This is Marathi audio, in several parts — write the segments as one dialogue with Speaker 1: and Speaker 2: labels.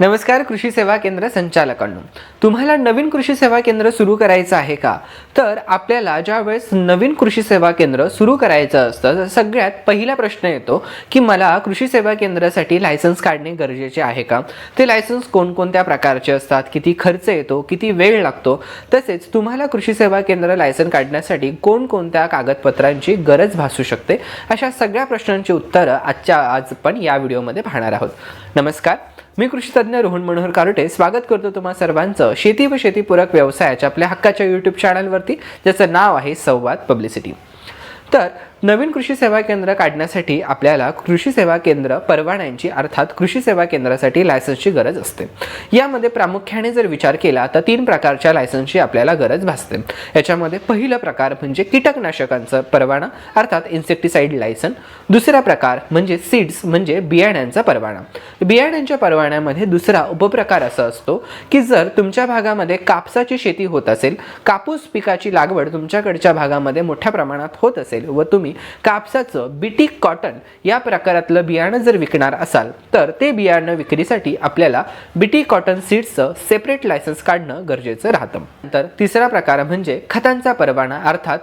Speaker 1: नमस्कार कृषी सेवा केंद्र संचालकांनो. तुम्हाला नवीन कृषी सेवा केंद्र सुरू करायचं आहे का? तर आपल्याला ज्यावेळेस नवीन कृषी सेवा केंद्र सुरू करायचं असतं सगळ्यात पहिला प्रश्न येतो की मला कृषी सेवा केंद्रासाठी लायसन्स काढणे गरजेचे आहे का? ते लायसन्स कोणकोणत्या प्रकारचे असतात? किती खर्च येतो? किती वेळ लागतो? तसेच तुम्हाला कृषी सेवा केंद्र लायसन काढण्यासाठी कोणकोणत्या कागदपत्रांची गरज भासू शकते? अशा सगळ्या प्रश्नांची उत्तरं आजच्या आज आपण या व्हिडिओमध्ये पाहणार आहोत. नमस्कार. मी कृषी तज्ज्ञ रोहन मनोहर कारटे. स्वागत करतो तुम्हा सर्वांचं शेती व शेतीपूरक व्यवसायाच्या आपल्या हक्काच्या यूट्यूब चॅनलवरती ज्याचं नाव आहे संवाद पब्लिसिटी. तर नवीन कृषी सेवा केंद्र काढण्यासाठी आपल्याला कृषी सेवा केंद्र परवान्यांची अर्थात कृषी सेवा केंद्रासाठी लायसन्सची गरज असते. यामध्ये प्रामुख्याने जर विचार केला तर तीन प्रकारच्या लायसन्सची आपल्याला गरज भासते. याच्यामध्ये पहिला प्रकार म्हणजे कीटकनाशकांचा परवाना अर्थात इन्सेक्टिसाइड लायसन दुसरा प्रकार म्हणजे सीड्स म्हणजे बियाण्यांचा परवाना. बियाण्यांच्या परवान्यामध्ये दुसरा उपप्रकार असा असतो की जर तुमच्या भागामध्ये कापसाची शेती होत असेल कापूस पिकाची लागवड तुमच्याकडच्या भागामध्ये मोठ्या प्रमाणात होत असेल व तुम्ही कापसाचं बीटी कॉटन या प्रकारातलं बियाणं जर विकणार असाल तर ते बियाणं विक्रीसाठी आपल्याला बीटी कॉटन सीड्सचं सेपरेट लायसन्स काढणं गरजेचं राहतं. तर तिसरा प्रकार म्हणजे खतांचा परवाना अर्थात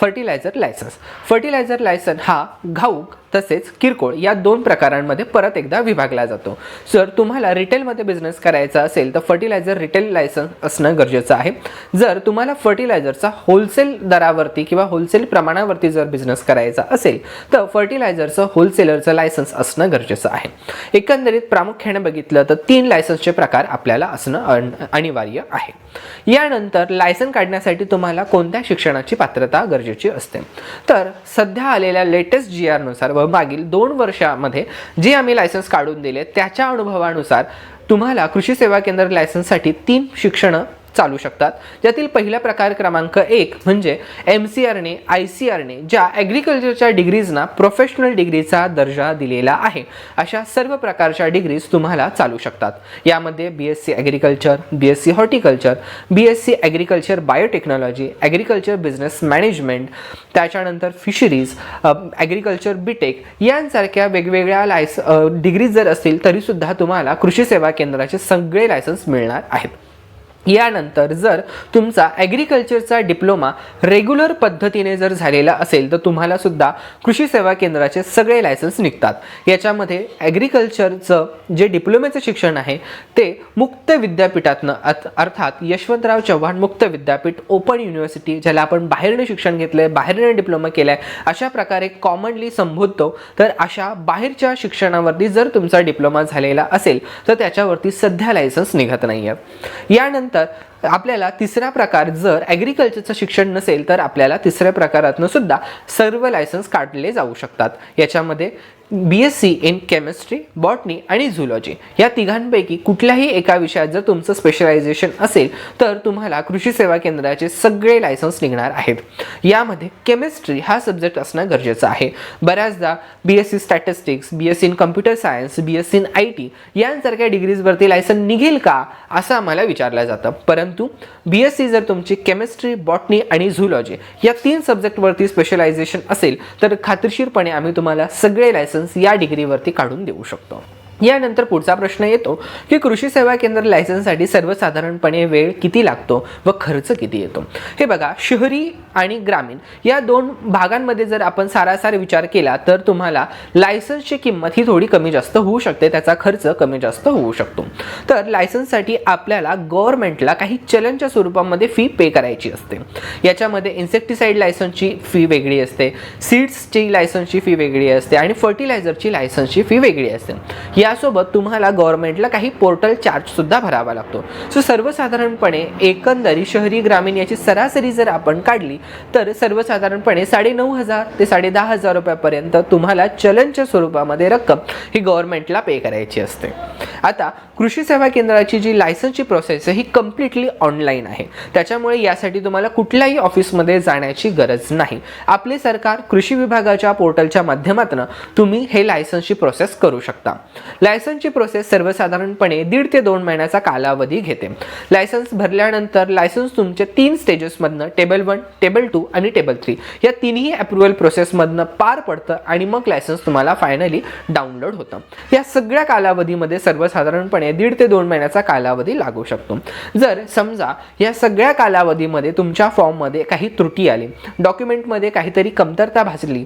Speaker 1: फर्टिलायझर लायसन्स फर्टिलायझर लायसन हा घाऊक तसेच किरकोळ या दोन प्रकारांमध्ये परत एकदा विभागला जातो. जर तुम्हाला रिटेलमध्ये बिझनेस करायचा असेल तर फर्टिलायझर रिटेल लायसन्स असणं गरजेचं आहे. जर तुम्हाला फर्टिलायझरचा होलसेल दरावरती किंवा होलसेल प्रमाणावरती जर बिझनेस करायचा असेल तर फर्टिलायझरचं होलसेलरचं लायसन्स असणं गरजेचं आहे. एकंदरीत प्रामुख्याने बघितलं तर तीन लायसन्सचे प्रकार आपल्याला असणं अनिवार्य आहे. यानंतर लायसन काढण्यासाठी तुम्हाला कोणत्या शिक्षणाची पात्रता गरजेची असते? तर सध्या आलेल्या लेटेस्ट जी आरनुसार व मागील दोन वर्षामध्ये जे आम्ही लायसन्स काढून दिले त्याच्या अनुभवानुसार तुम्हाला कृषी सेवा केंद्र लायसन्ससाठी तीन शिक्षणं चालू शकतात. ज्यातील पहिला प्रकार क्रमांक एक म्हणजे एम सी आरने आय सी आरने ज्या ॲग्रिकल्चरच्या डिग्रीजना प्रोफेशनल डिग्रीचा दर्जा दिलेला आहे. अशा सर्व प्रकारच्या डिग्रीज तुम्हाला चालू शकतात. यामध्ये B S C agriculture B S C horticulture B S C agriculture biotechnology agriculture business management त्याच्यानंतर फिशरीज ॲग्रिकल्चर बीटेक यांसारख्या वेगवेगळ्या लायस डिग्रीज जर असतील तरीसुद्धा तुम्हाला कृषी सेवा केंद्राचे सगळे लायसन्स मिळणार आहेत. यानंतर जर तुमचा ॲग्रिकल्चरचा डिप्लोमा रेग्युलर पद्धतीने जर झालेला असेल तर तुम्हाला सुद्धा कृषी सेवा केंद्राचे सगळे लायसन्स निघतात. याच्यामध्ये ॲग्रिकल्चरचं जे डिप्लोमेचं शिक्षण आहे ते मुक्त विद्यापीठातनं अर्थात यशवंतराव चव्हाण मुक्त विद्यापीठ ओपन युनिव्हर्सिटी ज्याला आपण बाहेरनं शिक्षण घेतलं आहे बाहेरनं डिप्लोमा केला आहे अशा प्रकारे कॉमनली संबोधतो. तर अशा बाहेरच्या शिक्षणावरती जर तुमचा डिप्लोमा झालेला असेल तर त्याच्यावरती सध्या लायसन्स निघत नाही आहे यानंतर आपल्याला तिसरा प्रकार जर ॲग्रिकल्चरचं शिक्षण नसेल तर आपल्याला तिसऱ्या प्रकारातनं सुद्धा सर्व लायसन्स काढले जाऊ शकतात. याच्यामध्ये B S C in chemistry botany आणि झुलॉजी या तिघांपैकी कुठल्याही एका विषयात जर तुमचं स्पेशलायझेशन असेल तर तुम्हाला कृषी सेवा केंद्राचे सगळे लायसन्स निघणार आहेत. यामध्ये केमिस्ट्री हा सब्जेक्ट असणं गरजेचं आहे. बऱ्याचदा B S C statistics B S C in computer science B S C in I T यांसारख्या डिग्रीजवरती लायसन निघेल का? असं आम्हाला विचारलं जातं. परंतु बी एस सी जर तुमची केमिस्ट्री बॉटनी आणि झुलॉजी या तीन सब्जेक्टवरती स्पेशलायझेशन असेल तर खात्रीशीरपणे आम्ही तुम्हाला सगळे लायसन लायसन्स या डिग्रीवरती काढून देऊ शकतो. यानंतर पुढचा प्रश्न येतो की कृषी सेवा केंद्र लायसन्ससाठी सर्वसाधारणपणे वेळ किती लागतो व खर्च किती येतो? हे बघा शहरी आणि ग्रामीण या दोन भागांमध्ये जर आपण सारासार विचार केला तर तुम्हाला लायसन्सची किंमत ही थोडी कमी जास्त होऊ शकते त्याचा खर्च कमी जास्त होऊ शकतो. तर लायसन्ससाठी आपल्याला गव्हर्नमेंटला काही चलनच्या स्वरूपामध्ये फी पे करायची असते. याच्यामध्ये इन्सेक्टिसाइड लायसन्सची फी वेगळी असते सीड्सची लायसन्सची फी वेगळी असते आणि फर्टिलायझरची लायसन्सची फी वेगळी असते. यासोबत तुम्हाला गव्हर्नमेंटला काही पोर्टल चार्ज सुद्धा भरावा लागतो. सो सर्वसाधारणपणे एकंदरी शहरी ग्रामीण याची सरासरी जर आपण काढली तर सर्वसाधारणपणे साडेनऊ हजार ते साडे दहा हजार रुपयापर्यंत तुम्हाला चलनच्या स्वरूपामध्ये रक्कम ही गव्हर्नमेंटला पे करायची असते. आता कृषी सेवा केंद्राची जी लायसन्सची प्रोसेस आहे ही कम्प्लिटली ऑनलाईन आहे. त्याच्यामुळे यासाठी तुम्हाला कुठल्याही ऑफिसमध्ये जाण्याची गरज नाही. आपले सरकार कृषी विभागाच्या पोर्टलच्या माध्यमातून तुम्ही हे लायसन्सची प्रोसेस करू शकता. लायसन्सची प्रोसेस सर्वसाधारणपणे दीड ते दोन महिन्याचा कालावधी घेते. लायसन्स भरल्यानंतर लायसन्स तुमच्या तीन स्टेजेसमधनं टेबल वन टेबल टू आणि टेबल थ्री या तिन्ही अप्रुव्हल प्रोसेसमधनं पार पडतं आणि मग लायसन्स तुम्हाला फायनली डाउनलोड होतं. या सगळ्या कालावधीमध्ये सर्वसाधारणपणे दीड ते दोन महिन्याचा कालावधी लागू शकतो. जर समजा या सगळ्या कालावधीमध्ये तुमच्या फॉर्ममध्ये काही त्रुटी आली डॉक्युमेंटमध्ये काहीतरी कमतरता भासली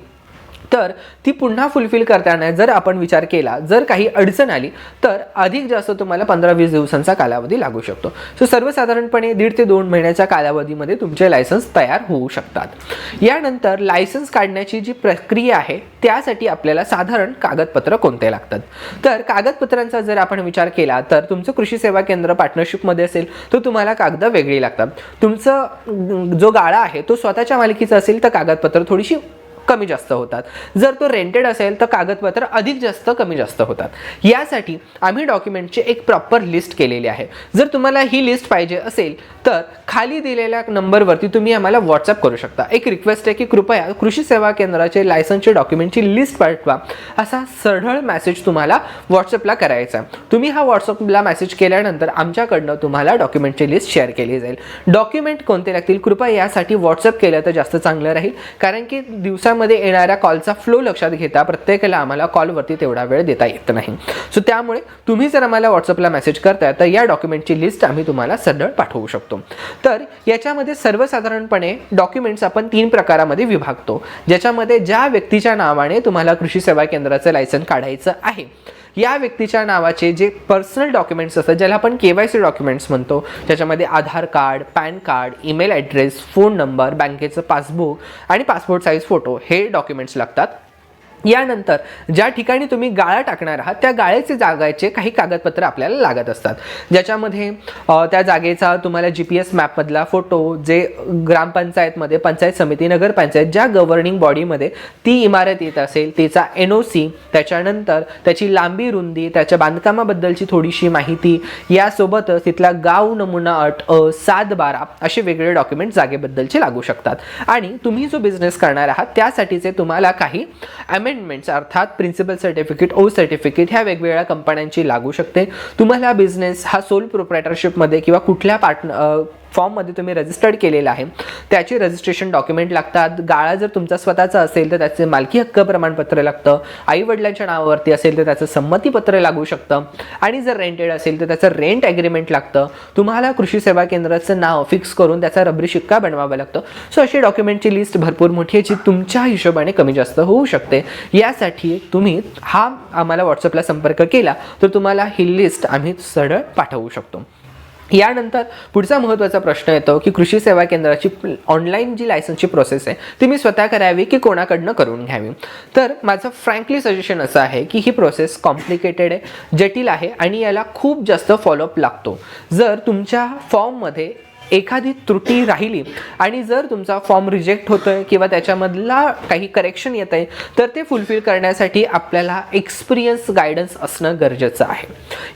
Speaker 1: तर ती पुन्हा फुलफिल करताना जर आपण विचार केला जर काही अडचण आली तर अधिक जास्त तुम्हाला पंधरा वीस दिवसांचा कालावधी लागू शकतो. सो सर्वसाधारणपणे दीड ते दोन महिन्याच्या कालावधीमध्ये तुमचे लायसन्स तयार होऊ शकतात. यानंतर लायसन्स काढण्याची जी प्रक्रिया आहे त्यासाठी आपल्याला साधारण कागदपत्र कोणते लागतात? तर कागदपत्रांचा जर आपण विचार केला तर तुमचं कृषी सेवा केंद्र पार्टनरशिपमध्ये असेल तर तुम्हाला कागद वेगळी लागतात. तुमचं जो गाळा आहे तो स्वतःच्या मालकीचा असेल तर कागदपत्र थोडीशी कमी जास्त होतात. जर तो रेंटेड असेल तर कागदपत्र अधिक जास्त कमी जास्त होतात. यासाठी आम्ही डॉक्युमेंटची एक प्रॉपर लिस्ट केलेली आहे. जर तुम्हाला ही लिस्ट पाहिजे असेल तर खाली दिलेल्या नंबरवरती तुम्ही आम्हाला व्हॉट्सअप करू शकता. एक रिक्वेस्ट आहे की कृपया कृषी सेवा केंद्राचे लायसन्सचे डॉक्युमेंटची लिस्ट पाठवा. असा सरळ मेसेज तुम्हाला व्हॉट्सअपला करायचा आहे. तुम्ही हा व्हॉट्सअपला मेसेज केल्यानंतर आमच्याकडनं तुम्हाला डॉक्युमेंटची लिस्ट शेअर केली जाईल. डॉक्युमेंट कोणते लागतील? कृपया यासाठी व्हॉट्सअप केलं तर जास्त चांगलं राहील. कारण की दिवसा मध्ये येणाऱ्या कॉलचा फ्लो लक्षात घेता प्रत्येकाला आम्हाला कॉलवरती तेवढा वेळ देता येत नाही. सो त्यामुळे तुम्ही जर आम्हाला व्हॉट्सअपला मेसेज करताय तर या डॉक्युमेंटची लिस्ट आम्ही तुम्हाला सरळ पाठवू शकतो. तर याच्यामध्ये सर्वसाधारणपणे डॉक्युमेंट्स आपण तीन प्रकारामध्ये विभागतो ज्याच्यामध्ये ज्या व्यक्तीच्या नावाने तुम्हाला कृषी सेवा केंद्राचं लायसन काढायचं आहे या व्यक्तीच्या नावाचे जे पर्सनल डॉक्युमेंट्स असतात ज्याला आपण के वाय सी डॉक्युमेंट्स म्हणतो ज्याच्यामध्ये Aadhaar card PAN card email address phone number बँकेचं पासबुक आणि पासपोर्ट साईज फोटो हे डॉक्युमेंट्स लागतात. यानंतर ज्या ठिकाणी तुम्ही गाळा टाकणार आहात त्या गाळ्याचे जागाचे काही कागदपत्र आपल्याला लागत असतात. ज्याच्यामध्ये त्या जागेचा तुम्हाला जी पी एस मॅपमधला फोटो जे ग्रामपंचायतमध्ये पंचायत समिती नगरपंचायत ज्या गव्हर्निंग बॉडीमध्ये ती इमारत येत असेल तिचा एन ओ सी त्याच्यानंतर त्याची लांबी रुंदी त्याच्या बांधकामाबद्दलची थोडीशी माहिती यासोबतच तिथला गाव नमुना अट अ सात बारा असे वेगळे डॉक्युमेंट जागेबद्दलचे लागू शकतात. आणि तुम्ही जो बिझनेस करणार आहात त्यासाठीचे तुम्हाला काही ॲमे अमेंडमेंट्स अर्थात प्रिन्सिपल सर्टिफिकेट ओ सर्टिफिकेट ह्या वेगवेगळ्या कंपन्यांची लागू शकते. तुम्हाला बिझनेस हा सोल प्रोप्रायटरशिपमध्ये किंवा कुठल्या पार्टन फॉर्ममध्ये तुम्ही रजिस्टर्ड केलेला आहे. त्याचे रजिस्ट्रेशन डॉक्युमेंट लागतात. गाळा जर तुमचा स्वतःचा असेल तर त्याचे मालकी हक्क प्रमाणपत्र लागतं. आई वडिलांच्या नावावरती असेल तर त्याचं संमतीपत्र लागू शकतं. आणि जर रेंटेड असेल तर त्याचं रेंट ॲग्रीमेंट लागतं. तुम्हाला कृषी सेवा केंद्राचं नाव फिक्स करून त्याचा रबरी शिक्का बनवावा लागतो. सो अशी डॉक्युमेंटची लिस्ट भरपूर मोठी आहे जी तुमच्या हिशोबाने कमी जास्त होऊ शकते. यासाठी तुम्ही हा आम्हाला व्हॉट्सअपला संपर्क केला तर तुम्हाला ही लिस्ट आम्ही सरळ पाठवू शकतो. यानंतर पुढचा महत्त्वाचा प्रश्न येतो की कृषी सेवा केंद्राची ऑनलाईन जी लायसन्सची प्रोसेस आहे ती मी स्वतः करावी की कोणाकडनं करून घ्यावी? तर माझं फ्रँकली सजेशन असं आहे की ही प्रोसेस कॉम्प्लिकेटेड आहे जटिल आहे आणि याला खूप जास्त फॉलोअप लागतो. जर तुमच्या फॉर्ममध्ये एखादी त्रुटी राहिली आणि जर तुमचा फॉर्म रिजेक्ट होतोय किंवा त्याच्यामधला काही करेक्शन येत आहे तर ते फुलफिल करण्यासाठी आपल्याला एक्सपिरियन्स गायडन्स असणं गरजेचं आहे.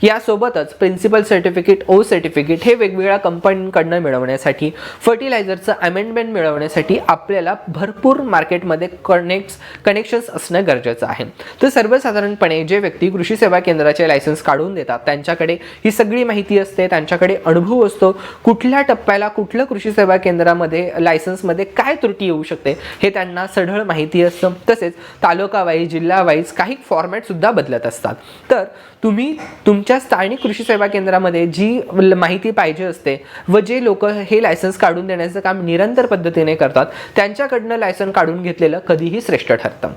Speaker 1: यासोबतच प्रिन्सिपल सर्टिफिकेट ओ सर्टिफिकेट हे वेगवेगळ्या कंपनीकडनं मिळवण्यासाठी फर्टिलायझरचं अमेंडमेंट मिळवण्यासाठी आपल्याला भरपूर मार्केटमध्ये कनेक्ट्स कनेक्शन्स असणं गरजेचं आहे. तर सर्वसाधारणपणे जे व्यक्ती कृषी सेवा केंद्राचे लायसन्स काढून देतात त्यांच्याकडे ही सगळी माहिती असते त्यांच्याकडे अनुभव असतो कुठल्या टप्प्याला कुठलं कृषी सेवा केंद्रामध्ये लायसन्समध्ये काय त्रुटी येऊ शकते हे त्यांना सढळ माहिती असतं. तसेच तालुकावाईज जिल्हावाईज काही फॉर्मॅटसुद्धा बदलत असतात. तर तुम्ही तुमच्या स्थानिक कृषी सेवा केंद्रामध्ये जी माहिती पाहिजे असते व जे लोक हे लायसन्स काढून देण्याचं काम निरंतर पद्धतीने करतात त्यांच्याकडनं लायसन काढून घेतलेलं कधीही श्रेष्ठ ठरतं.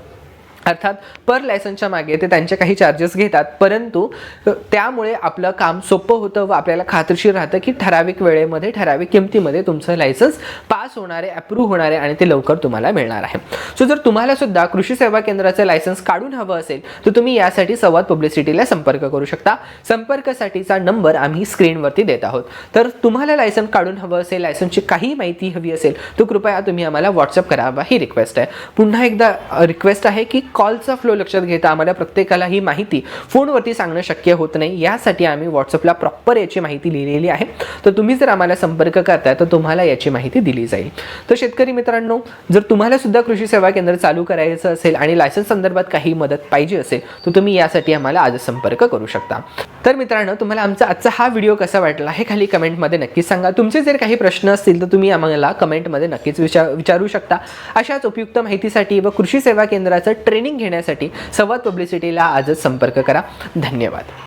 Speaker 1: अर्थात पर लायसनच्या मागे ते त्यांचे काही चार्जेस घेतात. परंतु त्यामुळे आपलं काम सोपं होतं व आपल्याला खात्रीशीर राहतं की ठराविक वेळेमध्ये ठराविक किमतीमध्ये तुमचं लायसन्स पास होणारे अप्रूव्ह होणारे आणि ते लवकर तुम्हाला मिळणार आहे. सो जर तुम्हाला सुद्धा कृषी सेवा केंद्राचं लायसन्स काढून हवं असेल तर तुम्ही यासाठी संवाद पब्लिसिटीला संपर्क करू शकता. संपर्कासाठीचा नंबर आम्ही स्क्रीनवरती देत आहोत. तर तुम्हाला लायसन काढून हवं असेल लायसनची काही माहिती हवी असेल तर कृपया तुम्ही आम्हाला व्हॉट्सअप करावा ही रिक्वेस्ट आहे. पुन्हा एकदा रिक्वेस्ट आहे की कॉलचा फ्लो लक्षात घेता आम्हाला प्रत्येकाला ही माहिती फोनवरती सांगणं शक्य होत नाही. यासाठी आम्ही व्हॉट्सअपला प्रॉपर याची माहिती लिहिलेली आहे. तर तुम्ही जर आम्हाला संपर्क करताय तर तुम्हाला याची माहिती दिली जाईल. तर शेतकरी मित्रांनो जर तुम्हाला सुद्धा कृषी सेवा केंद्र चालू करायचं असेल आणि लायसन्स संदर्भात काही मदत पाहिजे असेल तर तुम्ही यासाठी आम्हाला आज संपर्क करू शकता. तर मित्रांनो तुम्हाला आमचा आजचा हा व्हिडिओ कसा वाटला हे खाली कमेंटमध्ये नक्कीच सांगा. तुमचे जर काही प्रश्न असतील तर तुम्ही आम्हाला कमेंटमध्ये नक्कीच विचार विचारू शकता. अशाच उपयुक्त माहितीसाठी व कृषी सेवा केंद्राचं ट्रेनिंग घेण्यासाठी संवाद पब्लिसिटीला आजच संपर्क करा. धन्यवाद.